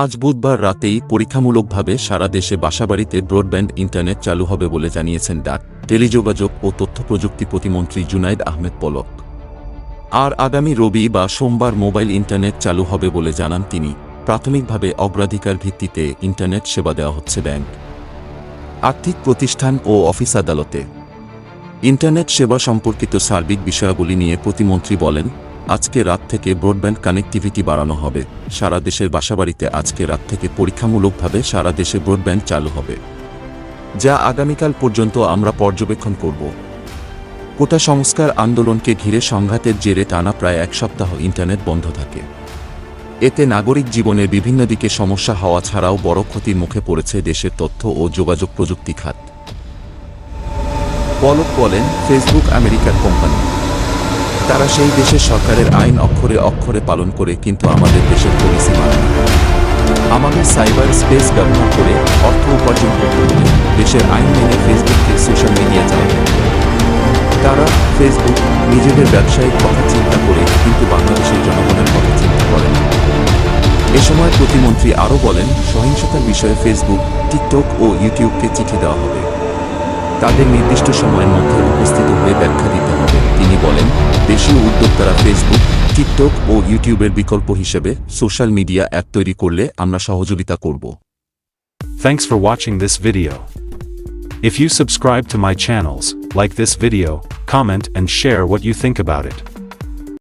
আজ বুধবার রাতেই পরীক্ষামূলকভাবে সারা দেশে বাসাবাড়িতে ব্রডব্যান্ড ইন্টারনেট চালু হবে বলে জানিয়েছেন ডাক, টেলিযোগাযোগ ও তথ্য প্রযুক্তি প্রতিমন্ত্রী জুনাইদ আহমেদ পলক। আর আগামী রবি বা সোমবার মোবাইল ইন্টারনেট চালু হবে বলে জানান তিনি। প্রাথমিকভাবে অগ্রাধিকার ভিত্তিতে ইন্টারনেট সেবা দেওয়া হচ্ছে ব্যাংক। আর্থিক প্রতিষ্ঠান ও অফিস আদালতে। ইন্টারনেট সেবা সম্পর্কিত সার্বিক বিষয়াবলী নিয়ে প্রতিমন্ত্রী বলেন আজকে রাত থেকে ব্রডব্যান্ড কানেক্টিভিটি বাড়ানো হবে। সারা দেশের বাসাবাড়িতে আজকে রাত থেকে পরীক্ষামূলকভাবে সারা দেশে ব্রডব্যান্ড চালু হবে। যা আগামীকাল পর্যন্ত আমরা পর্যবেক্ষণ করব। কোটা সংস্কার আন্দোলনকে ঘিরে সংঘাতের জেরে টানা প্রায় এক সপ্তাহ ইন্টারনেট বন্ধ থাকে। এতে নাগরিক জীবনের বিভিন্ন দিকে সমস্যা হওয়া ছাড়াও বড় ক্ষতির মুখে পড়েছে দেশের তথ্য ও যোগাযোগ প্রযুক্তি খাত। পলক বলেন, ফেসবুক আমেরিকার কোম্পানি। তারা সেই দেশের সরকারের আইন অক্ষরে অক্ষরে পালন করে কিন্তু আমাদের দেশের পলিসি মানে আমাদের সাইবার স্পেস ব্যবহার করে অর্থ উপার্জন করতে দেশের আইন মেনে ফেসবুককে সোশ্যাল মিডিয়া চালাবে তারা ফেসবুক নিজেদের ব্যবসায়িক কথা চিন্তা করে কিন্তু বাংলাদেশের জনগণের কথা চিন্তা করে না। এ সময় প্রতিমন্ত্রী আরও বলেন, সহিংসতার বিষয়ে ফেসবুক, টিকটক ও ইউটিউবকে চিঠি দেওয়া হবে। তাদের নির্দিষ্ট সময়ের মধ্যে উপস্থিত উদ্যোক্তারা ফেসবুক টিকটক ও ইউটিউবের বিকল্প হিসেবে সোশ্যাল মিডিয়া অ্যাপ তৈরি করলে আমরা সহযোগিতা করব Thanks for watching this video. If you subscribe to my channels, like this video, comment and share what you think about it.